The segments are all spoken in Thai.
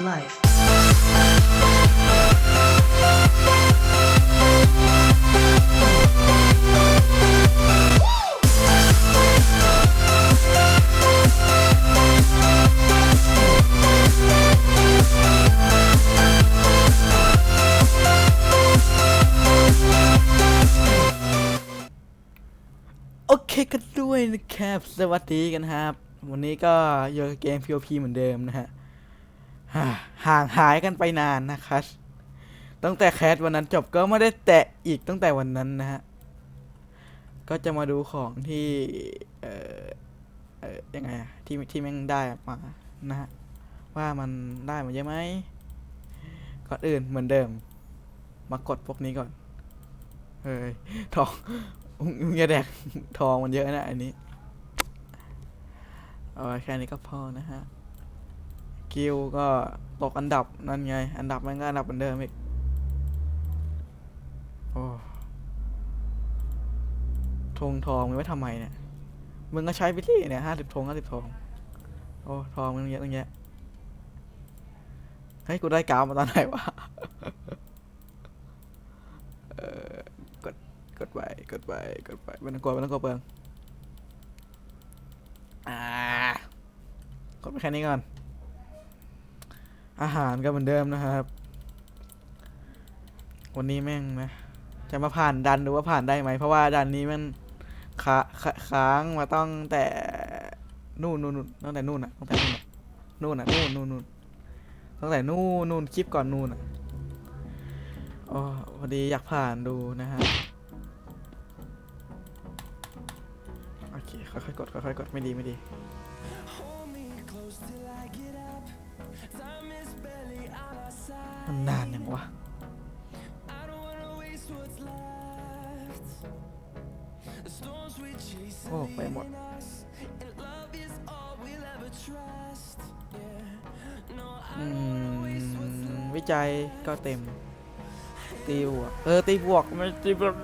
life. โอเคกันด้วยนะครับ สวัสดีกันครับ วันนี้ก็อยู่กับเกม POP เหมือนเดิมนะฮะ ห่างหายกันไปนานนะครับตั้งแต่แคสวันนั้นจบก็ไม่ได้แตะอีกตั้งแต่วันนั้นนะฮะ ก็จะมาดูของที่ เอ่อเอ่อยังไงที่ที่แม่งได้มานะฮะ ว่ามันได้มาเยอะไหมก่อนอื่นเหมือนเดิม มากดพวกนี้ก่อน เฮ้ยทองมึงอย่าแดกทองมันเยอะนะอันนี้เอาแค่นี้ก็พอนะฮะ กิลก็ตกอันดับนั่นไง อันดับมันก็อันดับเหมือนเดิมอีก โอ้ธงทองมึงไว้ทำไมเนี่ย มึงก็ใช้ไปที่เนี่ยห้าสิบธงห้าสิบทองโอ้ทองมันเยอะตั้งแยอะเฮ้ยกูได้กาวมาตอนไหนวะเออกดกดไปกดไปกดไปไม่ต้องกลัวไม่ต้องกลัวเปลืองอ่ากดไปแค่นี้ก่อน อาหารก็เหมือนเดิมนะครับ วันนี้แม่งนะ จะมาผ่านดันดูว่าผ่านได้ไหม เพราะว่าดันนี้มันขาขาค้างมาต้องแต่นู่นนู่นตั้งแต่นู่นอะตั้งแต่นู่นอะนู่นอะนู่นนู่นนู่นตั้งแต่นู่นนู่นคลิปก่อนนู่นอะอ๋อพอดีอยากผ่านดูนะฮะโอเคค่อยๆกดค่อยๆกดไม่ดีไม่ดี นานยังวะโอ้ไปหมดอืมวิจัยก็เต็ม ตีบวก เออ ตีบวกไม่ตีบวก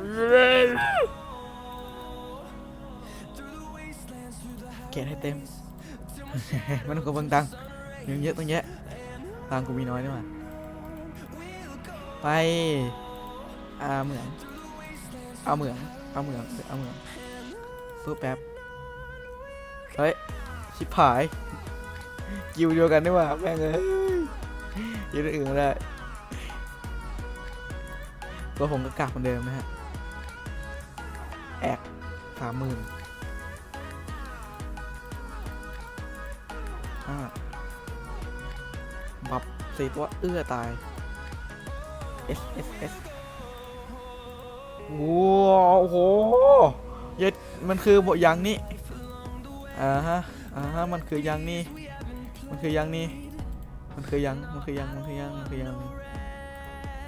เกตให้เต็ม มันกดเบิ่งตังยังเยอะตั้งแยะตังกูมีน้อยนี่หว่า ไปอ่าเหมืองเอาเหมืองเอาเหมืองเอาเหมืองสู้แป๊บเฮ้ยชิบหายกิวเดียวกันนี่หว่าแม่งเอ้ยยืนอื่นไม่ได้ตัวผมก็กากเหมือนเดิมนะฮะแอกสามหมื่นห้าบับสี่ตัวเอื้อตาย S S S ว้าวโอ้โหเย็ดมันคือบทยังนี่อ่าฮะอ่าฮะมันคือยังนี่มันคือยังนี่มันคือยังมันคือยังมันคือยังมันคือยัง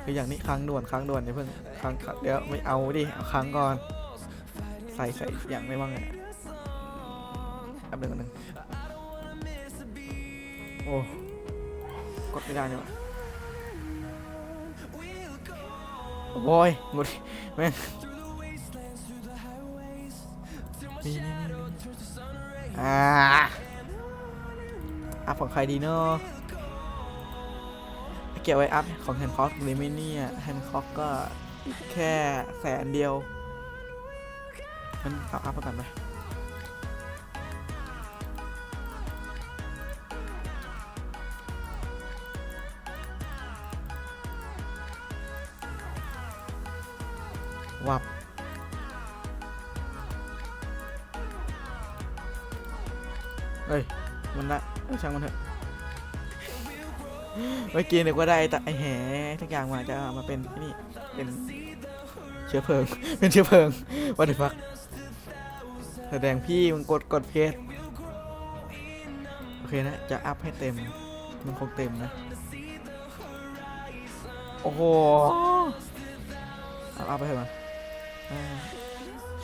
คืออย่างนี้ค้างด่วนค้างด่วนอย่าเพิ่งค้างค้างเดี๋ยวไม่เอาดิเอาค้างก่อนใส่ใส่อย่างไม่ว่างไงแป๊บหนึงแป๊บหนึงโอ้กดไม่ได้เนี่ยวะ โอ้ยงดแม่งอ่าอัพของใครดีเนาะเก็บไว้อัพของแฮนคอกเลยไหมเนี่ยแฮนคอกก็แค่แสนเดียวมันเอาอัพก่อนไป กี้นึกว่าได้แต่ไอแหทุกอย่างมาจะมาเป็นนี่เป็นเชื้อเพลิง เป็นเชื้อเพลิงวัตถุฟักแสดงพี่มึงกดกดเพจโอเคนะ จะอัพให้เต็ม มันคงเต็มนะ โอ้โหเอาอัพไปเถอะมา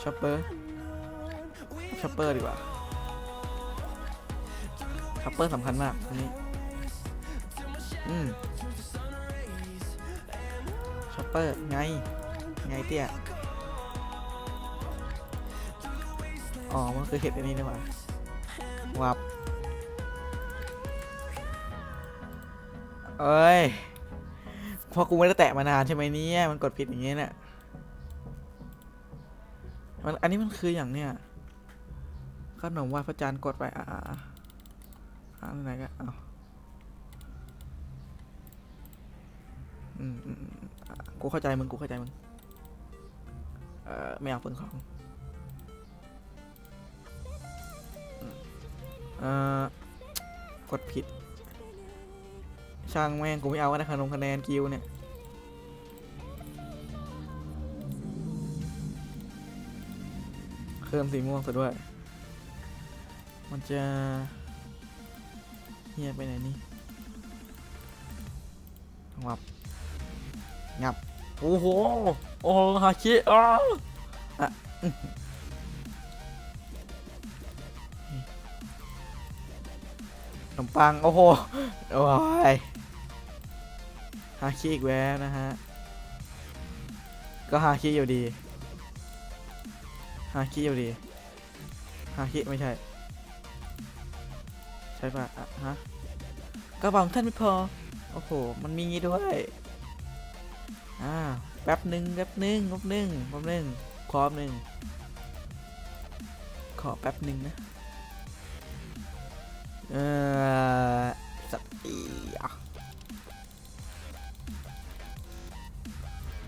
ช็อปเปอร์ช็อปเปอร์ดีกว่าช็อปเปอร์สำคัญมากอันนี้ อืมช็อปเปอร์ ไง ไงเตี้ย อ๋อ มันคือเห็ดอันนี้นี่หว่าวับ เอ้ยพราะกูไม่ได้แตะมานานใช่ไหมเนี่ยมันกดผิดอย่างเงี้ยเนี่ยมันอันนี้มันคืออย่างเนี้ยขนมไหว้พระจันทร์กดไปอ่าอ่าอ่าอ่าไหนกันเอา อืมอืมกูเข้าใจมึงกูเข้าใจมึง เออไม่เอาเปลืองของเออกดผิด ช่างแม่งกูไม่เอาก็ได้คะแนนคะแนนกิวเนี่ยเพิ่มสีม่วงซะด้วย มันจะเฮียไปไหนนี่งับ งับ โอ้โห โอ้โหฮาชิอ้าวอะอื้อหือขนมปัง โอ้โห โอ้ยฮาคิอีกแล้วนะฮะ ก็ฮาคิอยู่ดี ฮาคิอยู่ดี ฮาคิไม่ใช่ ใช่ปะอะ ฮะ กระเป๋าของท่านไม่พอ โอ้โห มันมีงี้ด้วย อ่าแป๊บหนึ่งแป๊บหนึ่งแป๊บหนึ่งแป๊บหนึ่งขอแป๊บหนึ่งขอแป๊บหนึ่งนะ เออสักอีอะ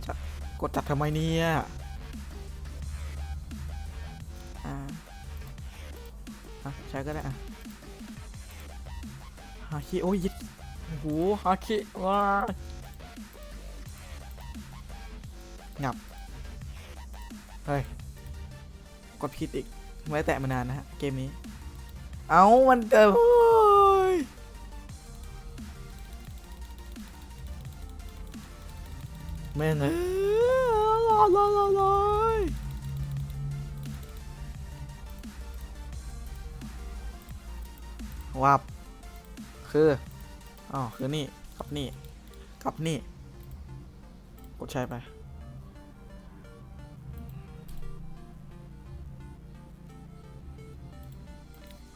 จะกดจัดทำไมเนี่ยอ่าอะใช้ก็ได้อะฮาคิโอ้ยิดโอ้โหฮาคิว้า งับ เฮ้ย กดผิดอีก ไม่ได้แตะมานานนะฮะ เกมนี้ เอามันเจอโอ้ยแม่งเอ้ยลาลาลาลายวับ คืออ๋อคือนี่ กับนี่ กับนี่ กดใช้ไป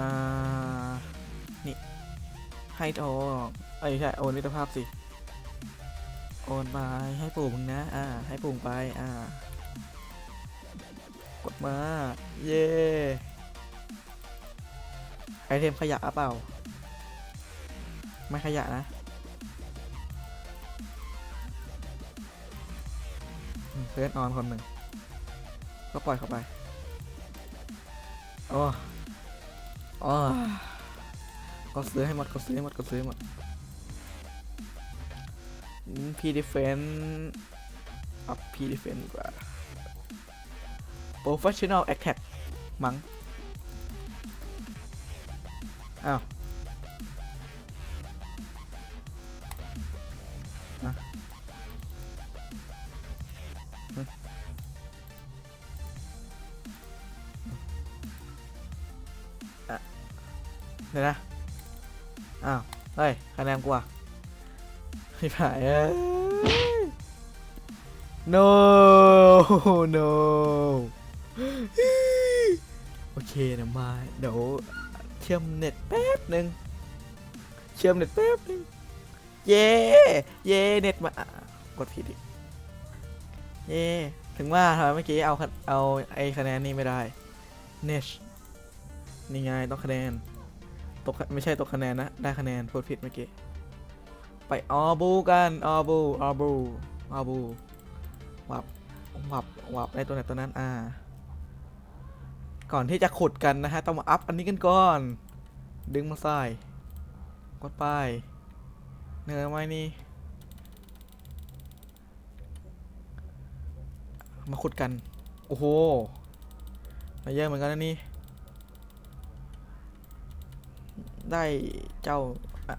า นี่ ให้โอนเอ้ยใช่โอนมิตรภาพสิ โอนไปให้ปู่มึงนะ อ่า ให้ปู่มไป อ่า กดมา เย่ไอเทมขยะเปล่า ไม่ขยะนะเพื่อนนอนคนหนึ่ง ก็ปล่อยเข้าไป โอ้ อ๋อก็ซื้อให้หมดก็ซื้อให้หมดก็ซื้อให้หมดพีดีเฟนอัพพีดีเฟนดีกว่า professional attack มั้ง อ้าว ดี๋ยวนะ อ้าว เฮ้ยคะแนนกูอะไม่ผ่านเอ้ย no no โอเคนะมา เดี๋ยวเชื่อมเน็ตแป๊บหนึ่งเชื่อมเน็ตแป๊บหนึ่งเย่เย่เน็ตมากดผิดอีกเย่ถึงว่าทำไมเมื่อกี้เอาเอาไอ้คะแนนนี่ไม่ได้ เนชนี่ไงต้องคะแนน ตกไม่ใช่ตกคะแนนนะ ได้คะแนนพูดผิดเมื่อกี้ ไปออบูกันออบูออบูออบูวับวับวับในตัวไหนตัวนั้น อ่า ก่อนที่จะขุดกันนะฮะ ต้องมาอัพอันนี้กันก่อน ดึงมาใส่กดไปเนื้อไม้นี่ มาขุดกัน โอ้โหมาเยอะเหมือนกันนะนี่ อ ได้เจ้าอะ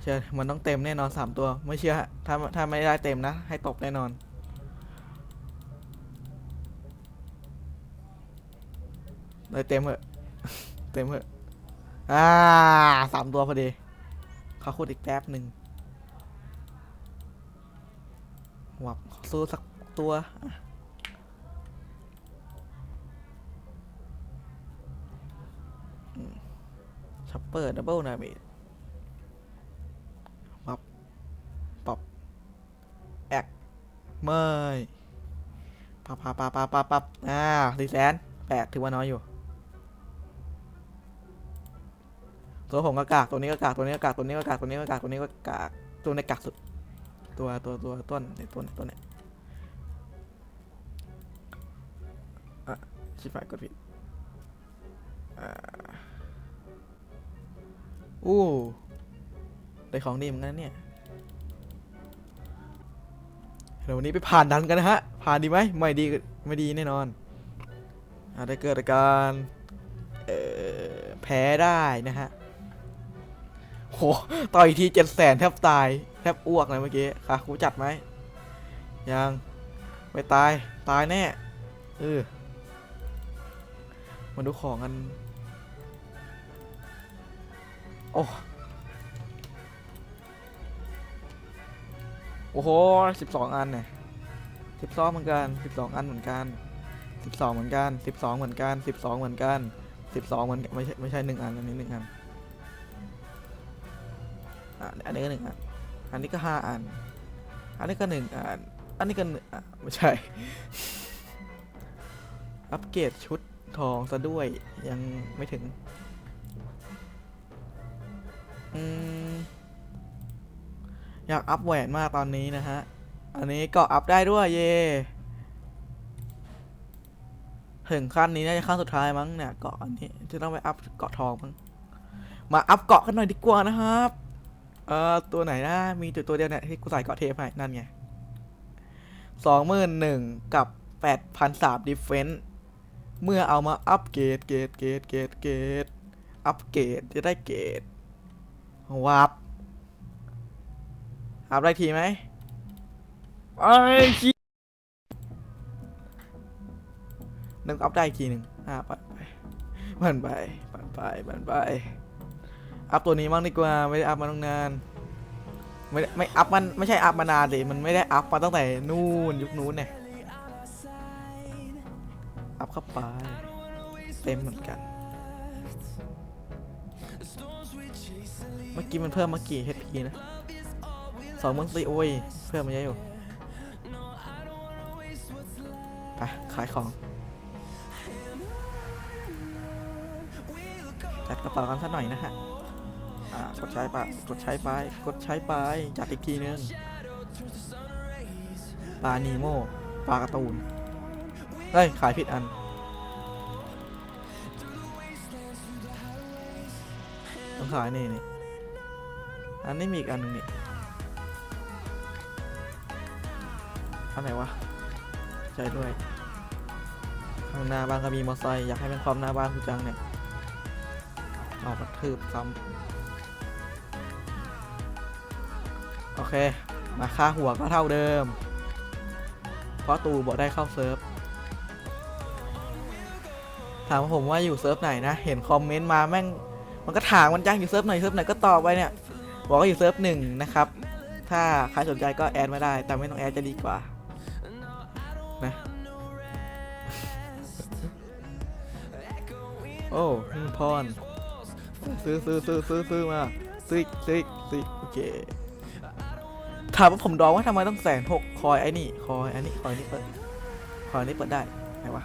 เชื่อมันต้องเต็มแน่นอนสามตัว ไม่เชื่อฮะถ้าถ้าไม่ได้เต็มนะ ให้ตกแน่นอนได้เต็มเหอะเต็มเหอะอ่าสามตัวพอดีเขาขุดอีกแป๊บหนึ่งหวับสู้สักตัว ช็อปเปอร์ดับเบิลนาเมดปับปับแอกไม่ปับปับปับปับปับปับอ่าสี่แสนแปดถือว่าน้อยอยู่ตัวผมก็กาก ตัวนี้ก็กาก ตัวนี้ก็กาก ตัวนี้ก็กาก ตัวนี้ก็กาก ตัวนี้ก็กาก ตัวในกากสุด ตัวตัวตัวต้นเนี่ยตัวเนี่ยตัวเนี่ยอะชิบหายกดผิด อู้ ได้ของดีเหมือนกันเนี่ยเดี๋ยววันนี้ไปผ่านดันกันนะฮะ ผ่านดีไหมไม่ดีไม่ดีแน่นอน อาจจะเกิดอาการเออแพ้ได้นะฮะ โห ต่อยอีกทีเจ็ดแสนแทบตาย แทบอ้วกเลยเมื่อกี้ค่ะครูจัดไหม ยัง ไม่ตาย ตายแน่ เออ มาดูของกัน โอ้โอ้โหสิบสองอันเนี่ยสิบสองเหมือนกันสิบสองอันเหมือนกันสิบสองเหมือนกันสิบสองเหมือนกันสิบสองเหมือนกันสิบสองเหมือนกันไม่ใช่ไม่ใช่หนึ่งอันอันนี้หนึ่งอันอันนี้ก็หนึ่งอันอันนี้ก็ห้าอัน อันนี้ก็หนึ่งอัน อันนี้ก็หนึ่งอะไม่ใช่ อัปเกรดชุดทองซะด้วยยังไม่ถึง อยากอัพแหวนมากตอนนี้นะฮะ อันนี้ก็อัพได้ด้วยเย่ถึงขั้นนี้น่าจะขั้นสุดท้ายมั้งเนี่ยเกาะอันนี้จะต้องไปอัพเกาะทองมั้งมาอัพเกาะกันหน่อยดีกว่านะครับ เอ่อตัวไหนนะมีตัวตัวเดียวเนี่ยที่กูใส่เกาะเทปให้นั่นไงสองหมื่นหนึ่งกับแปดพันสามดิเฟนต์เมื่อเอามาอัปเกรดเกรดเกรดเกรดเกรดอัปเกรดจะได้เกรด วับอัพได้ทีไหมไอ้ขี้นึกอัพได้อีกทีหนึ่งอ่าไปไปมันไปมันไปมันไป อัพตัวนี้บ้างดีกว่า ไม่ได้อัพมาตั้งนาน ไม่ได้ไม่อัพมันไม่ใช่อัพมานานเลยมันไม่ได้อัพมาตั้งแต่นู่นยุคนู้นเนี่ย อัพเข้าไป เต็มเหมือนกัน เมื่อกี้มันเพิ่มมากี่ HP นะสองมื่นสี่โอ้ยเพิ่มมาเยอะอยู่ ไป ขายของ จัดกระเป๋ากันสักหน่อยนะฮะอ่ากดใช้ไปกดใช้ไป กดใช้ไป จัดอีกทีนึงปลานีโมปลาการ์ตูน เฮ้ย ขายผิดอัน ขายนี่นี่อันนี้มีอีกอันหนึงนี่อันไหนวะใจด้วยข้างหน้าบ้านก็มีมอไซค์อยากให้เป็นความหน้าบ้านกูจังเนี่ยเอากระทืบซ้ำโอเค มาค่าหัวก็เท่าเดิม เพราะตูบอกได้เข้าเซิร์ฟถามผมว่าอยู่เซิร์ฟไหนนะ เห็นคอมเมนต์มาแม่ง มันก็ถามมันจังอยู่เซิร์ฟหนเซิร์ฟหนก็ตอบไปเนี่ยบอกว่าอยู่เซิร์ฟหนึ่งนะครับ ถ้าใครสนใจก็แอดไม่ได้ แต่ไม่ต้องแอดจะดีกว่านะโอ้พี่พรซื้อซื้อซื้อซื้อซื้อมาซื้อซื้อซื้อโอเคถามว่าผมดองว่าทำไมต้องแสนหกคอยไอ้นี่คอยอันนี้คอยนี่เปิดคอยนี่เปิดได้ไหนวะ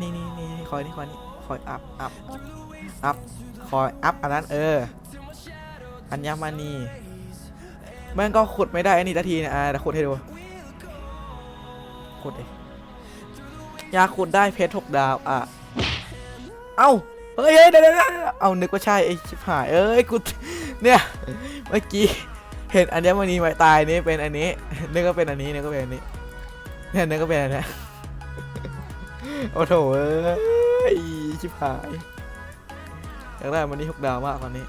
นี่นี่นี่คอยนี่คอยนี่คอยอัพอัพอัพ คอยอัพอันนั้นเออ อัญมณีแม่งก็ขุดไม่ได้ไอ้นี่นาทีนี่ยอ่าเดี๋ยวขุดให้ดู ขุดดิอยาขุดได้เพชรหกดาว อะ เอ้า เฮ้ยเดี๋ยวเดี๋ยวเอานึกว่าใช่ไอ้ชิบหาย เอ้ย กู เนี่ย เมื่อกี้ เห็นอัญมณีไม้ตายนี่เป็นอันนี้ นึกก็เป็นอันนี้นึกก็เป็นอันนี้เนี่ยนึกก็เป็นอันนี้โอ้โถเอ้ยชิบหาย อยากได้วันนี้หกดาวมากตอนนี้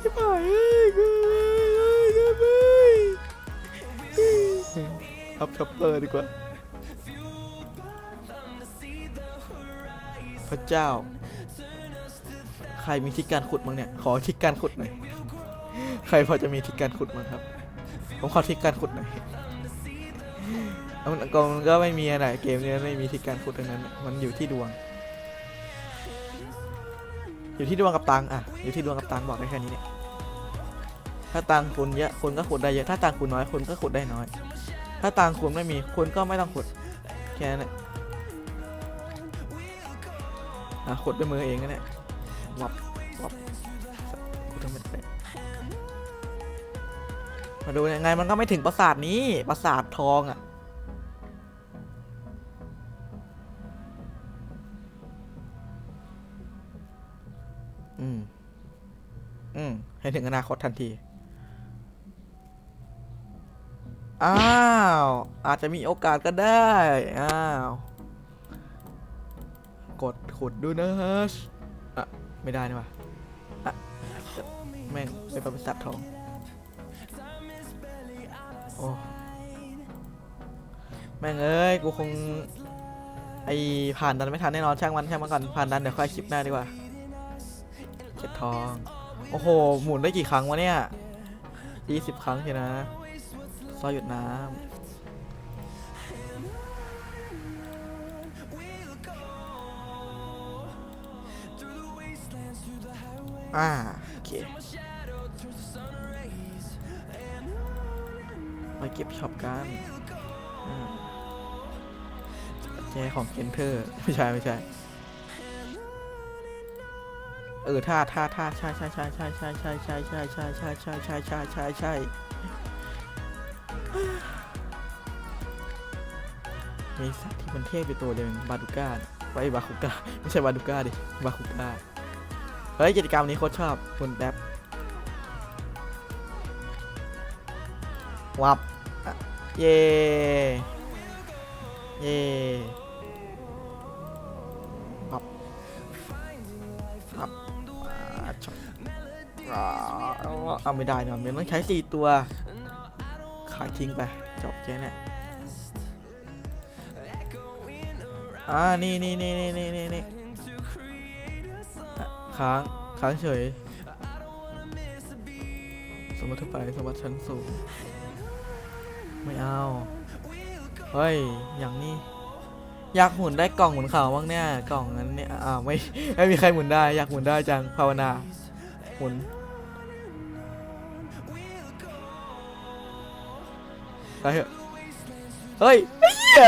ชิบหายเอ้ยกูกูกูทับช็อปเปอร์ดีกว่า พระเจ้า ใครมีทิศการขุดมั้งเนี่ย ขอทิศการขุดหน่อย ใครพอจะมีทิศการขุดมั้งครับ ผมขอทิศการขุดหน่อยเอามันก็มันก็ไม่มีอะไรเกมนี้ไม่มีทิศการขุดทั้งนั้น มันอยู่ที่ดวง อยู่ที่ดวงกับตังอะอยู่ที่ดวงกับตังบอกได้แค่นี้เนี่ยถ้าตังคุณเยอะคุณก็ขุดได้เยอะถ้าตังคุณน้อยคุณก็ขุดได้น้อย ถ้าตังคุณไม่มีคุณก็ไม่ต้องขุดแค่นั้นแหละอะขุดด้วยมือเองก็ได้วับวับขุดทั้งหมดเลยมาดูยังไงมันก็ไม่ถึงปราสาทนี้ปราสาททองอะ ให้ถึงอนาคตทันที อ้าว อาจจะมีโอกาสก็ได้ อ้าว กดขุดดูนะฮะอะ ไม่ได้นี่ว่าอะแม่งไปประสัททอง โอ้แม่งเอ้ย กูคง ไอผ่านดันไม่ทันแน่นอนช่างมันช่างมันก่อนผ่านดันเดี๋ยวค่อยคลิปหน้าดีกว่าเก็บทอง โอ้โห หมุนได้กี่ครั้งวะเนี่ยยี่สิบครั้งใช่นะซอยหยุดน้ำ อ่า โอเค ไปเก็บช็อปกันอืมแจของเคนเทอร์ ไม่ใช่ ไม่ใช่ เออท่าท่าท่าใช่ใช่ใช่ใช่ใช่ใช่ใช่ใช่ใช่ใช่ใช่ใช่ใช่ใช่ใช่มีสัตว์ที่มันเทพอยู่ตัวเดียวบาดูก้าไปบาคุก้าไม่ใช่บาดูก้าดิบาคุก้าเฮ้ยกิจกรรมนี้โคตรชอบคุณแดบวับอะเย่เย่ เอาไม่ได้นะมันต้องใช้สี่ตัว ขายทิ้งไป จบแค่นี้อ่า นี่นี่นี่นี่นี่นี่นี่ค้าง ค้างเฉย สมมติไป สมมติชั้นสูง ไม่เอา เฮ้ย อย่างนี้ อยากหมุนได้กล่องหมุนข่าวบ้างเนี่ย กล่องนั้นเนี่ยอ้าไม่ ไม่มีใครหมุนได้ อยากหมุนได้จัง ภาวนา หมุน ไปเถอะเฮ้ยไอ้เหี้ย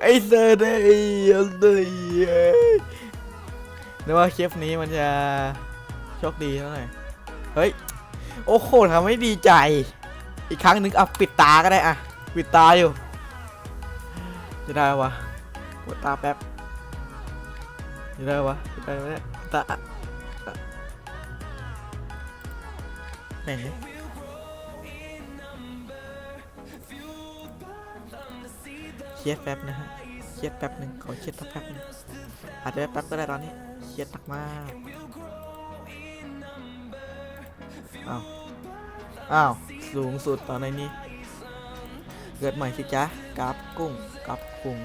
ไอ้เซอร์ไอ้เหี้ยเอ้ยนึกว่าเคปนี้มันจะโชคดีเท่าไหร่เฮ้ย โอ้โหทำให้ดีใจ อีกครั้งหนึ่งอะปิดตาก็ได้อะ ปิดตาอยู่ จะได้วะกดตาแป๊บ จะได้วะจะได้ไหมเนี่ยตาอะอะไหน เครียดแป๊บนะฮะเครียดแป๊บหนึ่งขอเครียดสักแป๊บหนึงอาจจะแป๊บก็ได้ตอนนี้เครียดหนักมากอ้าวอ้าวสูงสุดตอนในนี้ เกิดใหม่สิจ๊ะกราฟกุ้งกราฟกุ้ง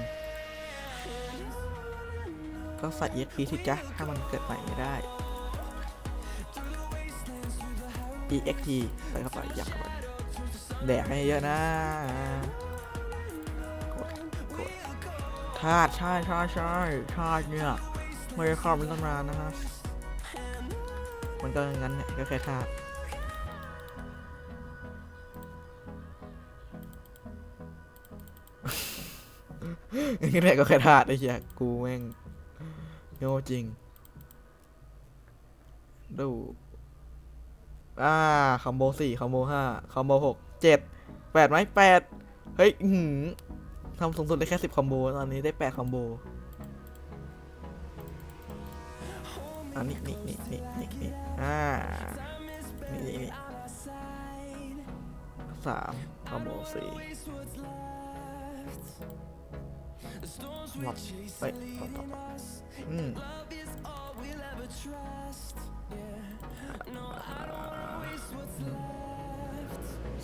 ก็ใส่ EXP สิจ๊ะถ้ามันเกิดใหม่ไม่ได้ EXP ใส่เข้าไปยัดเข้าไปแดกให้เยอะนะ ธาตุใช่ใช่ใช่ธาตุเนี่ยไม่ได้เข้าเป็นตั้งนานนะฮะมันก็งั้นเนี่ยก็แค่ธาตุนี่แหละก็แค่ธาตุไอ้เหี้ยกูแม่งโง่จริง ดู อ่าคอมโบสี่คอมโบห้าคอมโบหกเจ็ดแปดไหมแปดเฮ้ยหือ ทำสูงสุดได้แค่สิบคอมโบ ตอนนี้ได้แปดคอมโบอันนี้นี่นี่นี่นี่นี่อ่า นี่นี่นี่สามคอมโบสี่หมดไปต่อต่อต่ออืม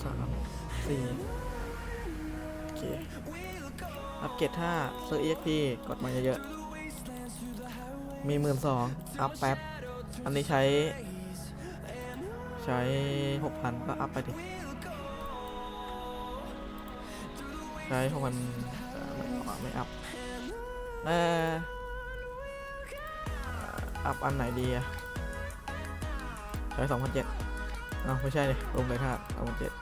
สามสี่โอเค อัปเกรดถ้าซื้อ EXP กดมาเยอะๆ มีหมื่นสองอัพแป๊บ อันนี้ใช้ ใช้หกพันก็อัพไปดิ ใช้หกพันไม่เอาไม่อัพเอออัพอันไหนดีอะใช้สองพันเจ็ดอ้าวไม่ใช่เลยลงเลยท่าสองพันเจ็ด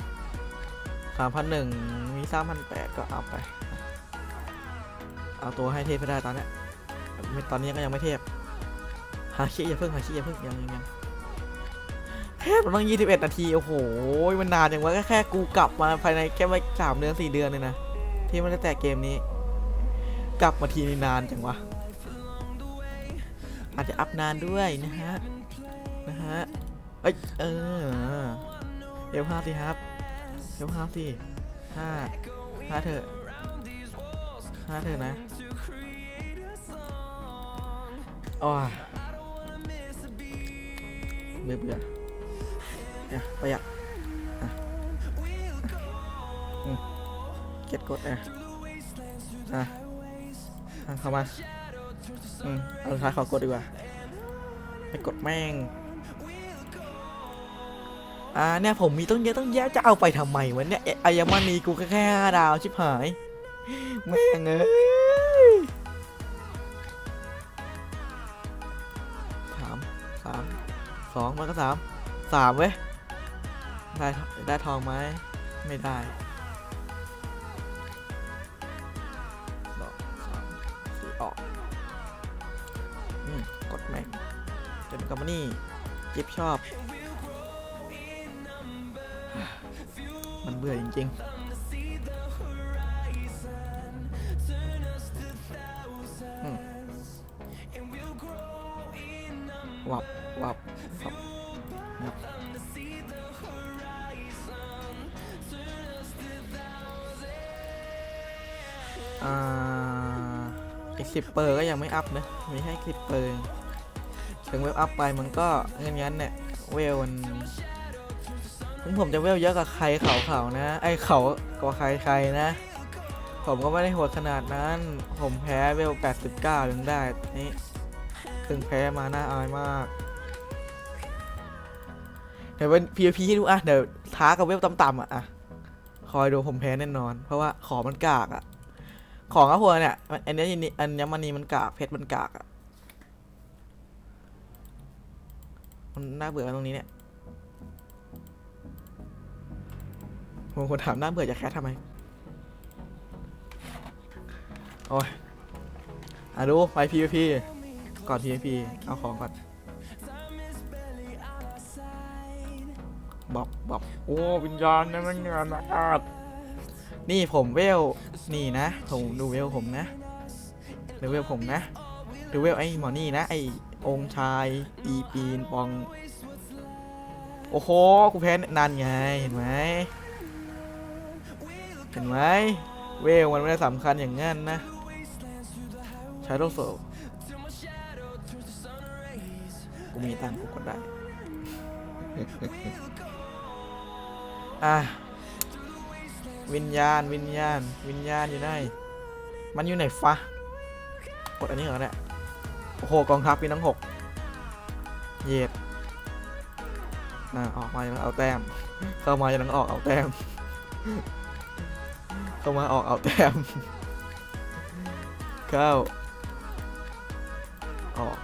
สามพันหนึ่งมีสามพันแปดก็อัพไป เอาตัวให้เทพไปได้ตอนนี้ตอนนี้ก็ยังไม่เทพหาขี้อย่าเพิ่งหาขี้อย่าเพิ่งยังยังยังเทพมันต้งยี่สิบเอ็ดนาที โอ้โห มันนานอย่างวะแค่แค่กูกลับมาภายในแค่ไม่สามเดือนสี่เดือนเลยนะ ที่มันได้แต่เกมนี้ กลับมาทีนี่นานจังวะ อาจจะอัพนานด้วยนะฮะ นะฮะ เอ้ย เออเอวห้าสิครับเอวห้าสิห้าห้าเถอะห้าเถอะนะ อ้ยเบื่อเบื่อเนี่ยประหยัดอะอืมเก็ตกดอะอะเข้ามาอืมเอาสุดท้ายขอกดดีกว่าไปกดแม่งอ่าเนี่ยผมมีต้องเยอะต้องแยะจะเอาไปทำไมวะเนี่ยเอายามานีกูแค่ห้าดาวชิบหายแม่งเอ้ย องมันก็สามสามเว้ยได้ได้ทองไหมไม่ได้สองสามสี่ออกอืมกดแม่งเต็มกัมมานี่จิบชอบ มันเบื่อจริงๆ สิบเปอร์ก็ยังไม่อัพนะมีให้สิบเปอร์ถึงเวลอัพไปมันก็เงินยันเนี่ยเวลมันถึงผมจะเวลเยอะกับใครเขาเขานะ ไอเขากว่าใครใครนะ ผมก็ไม่ได้โหดขนาดนั้น ผมแพ้เวล89ยังได้นี่ถึงแพ้มาน่าอายมากเดี๋ยวเป็น PVP ให้ดูอะเดี๋ยวท้ากับเวลต่ำๆอะ คอยดูผมแพ้แน่นอน เพราะว่าขอมันกากอะ ของอะพวกเนี่ยอันนี้อันนี้มันนี่มันกากเพชรมันกากอะมันน่าเบื่อตรงนี้เนี่ยผมคนถามน้าเบื่อจะแคสทำไม โอ้ยอะดูไป PVP ก่อน PVP เอาของก่อนบอกบอกโอ้วิญญาณนี่มันงานอาด นี่ผมเวล นี่นะ ผมดูเวลผมนะดูเวลผมนะดูเวลไอ้หมอนี่นะ ไอ้องค์ชายอีปีนปอง โอ้โห กูแพ้นานไง เห็นไหมเห็นไหมเวลมันไม่ได้สำคัญอย่างงั้นนะใช้โลโซกูมีตังกูกดได้ อะ วิญญาณวิญญาณ วิญญาณอยู่ไหนมันอยู่ไหนฟะกดอันนี้เหรอเนี่ยโอ้โหกองทัพมีทั้งหกเหยียดอะออกมาจะเอาแต้ม เข้ามาจะต้องออกเอาแต้ม เข้ามาออกเอาแต้ม เข้า ออก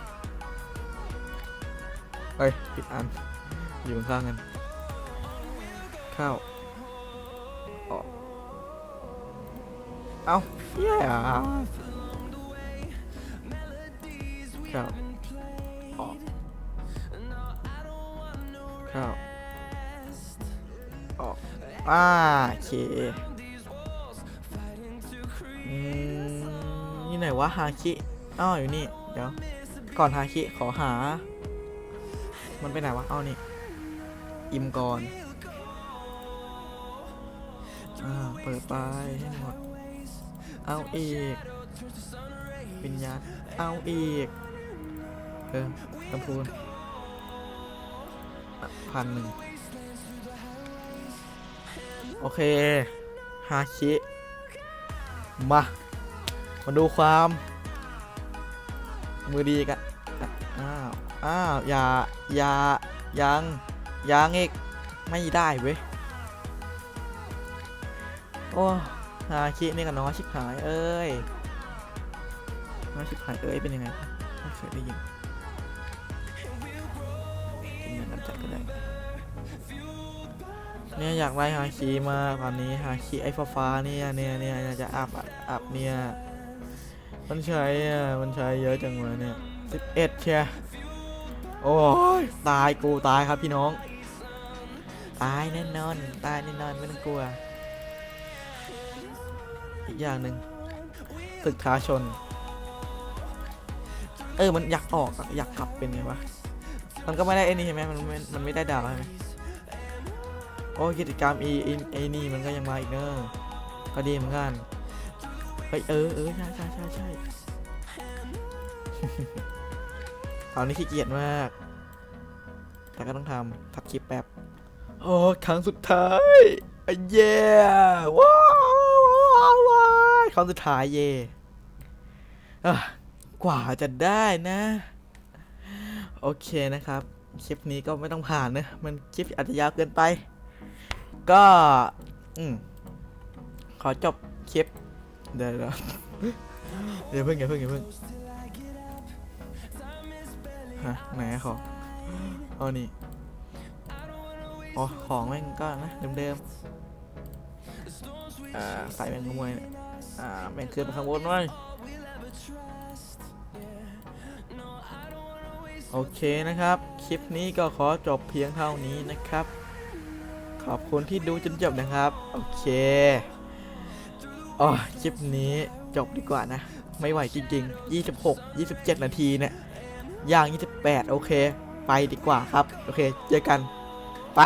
เฮ้ยผิดอัน อยู่ข้างกัน เข้า ออก เอาแย่อะเข้าออกเข้าออกอ่าโอเคอืมนี่ไหนวะฮาคิอ้าวอยู่นี่ เดี๋ยว ก่อนฮาคิขอหา มันไปไหนวะอ้าวนี่ อิมก่อน อ่า เปิดไปให้หมด เอาอีกวิญญาณเอาอีก เออตำพูนพันหนึ่งโอเค ฮาชิมา มาดูความ มือดีกันอ้าว อ้าว อย่า อย่า ยัง ยังอีก ไม่ได้เว้ย โอ้ ฮาชินี่กับน้องชิบหายเอ้ยน้องชิบหายเอ้ยเป็นยังไงไม่เคยได้ยินกินอย่างนั้นจัดก็ได้เนี่ยอยากไล่ฮาคิมากตอนนี้ฮาคิไอ้ฟ้าฟ้าเนี่ยเนี่ยเนี่ยจะอัพอะอัพเนี่ยมันใช้อะมันใช้เยอะจังเลยเนี่ยสิบเอ็ดเชียโอ้ยตายกูตายครับพี่น้อง ตายแน่นอน ตายแน่นอนไม่ต้องกลัว อีกอย่างหนึ่งศึกท้าชน เออ มันอยากออกอยากกลับเป็นไงวะ มันก็ไม่ได้ไอ้นี่ใช่ไหมมันม่มันไม่ได้ดาวใช่ไหมโอ้กิจกรรมอีไอ้ไอ้นี่มันก็ยังมาอีกเนอะก็ดีเหมือนกันเฮ้ยเออเออใช่ใช่ใช่ใช่ตอนนี้ขี้เกียจมาก แต่ก็ต้องทำทัดคลิปแป๊บ โอ้ ครั้งสุดท้ายอเย้ว้าวาวาวครั้งสุดท้ายเย่กว่าจะได้นะ โอเคนะครับ คลิปนี้ก็ไม่ต้องผ่านนะ มันคลิปอาจจะยาวเกินไป ก็อืมขอจบคลิป เดี๋ยวเดี๋ยวเดี๋ยวเพิ่งอย่าเพิ่งอย่าเพิ่งฮะไหนของเอานี่อ๋อของแม่งก็นะเดิมๆ อ่าใส่แมงขโมยเนี่ยอ่าแมงขึ้นข้างบนไว้โอเคนะครับ คลิปนี้ก็ขอจบเพียงเท่านี้นะครับ ขอบคุณที่ดูจนจบนะครับ โอเคอ๋อคลิปนี้จบดีกว่านะ ไม่ไหวจริงๆ 26 27 นาทีเนี่ยย่าง 28 โอเค ไปดีกว่าครับ โอเค เจอกัน ไป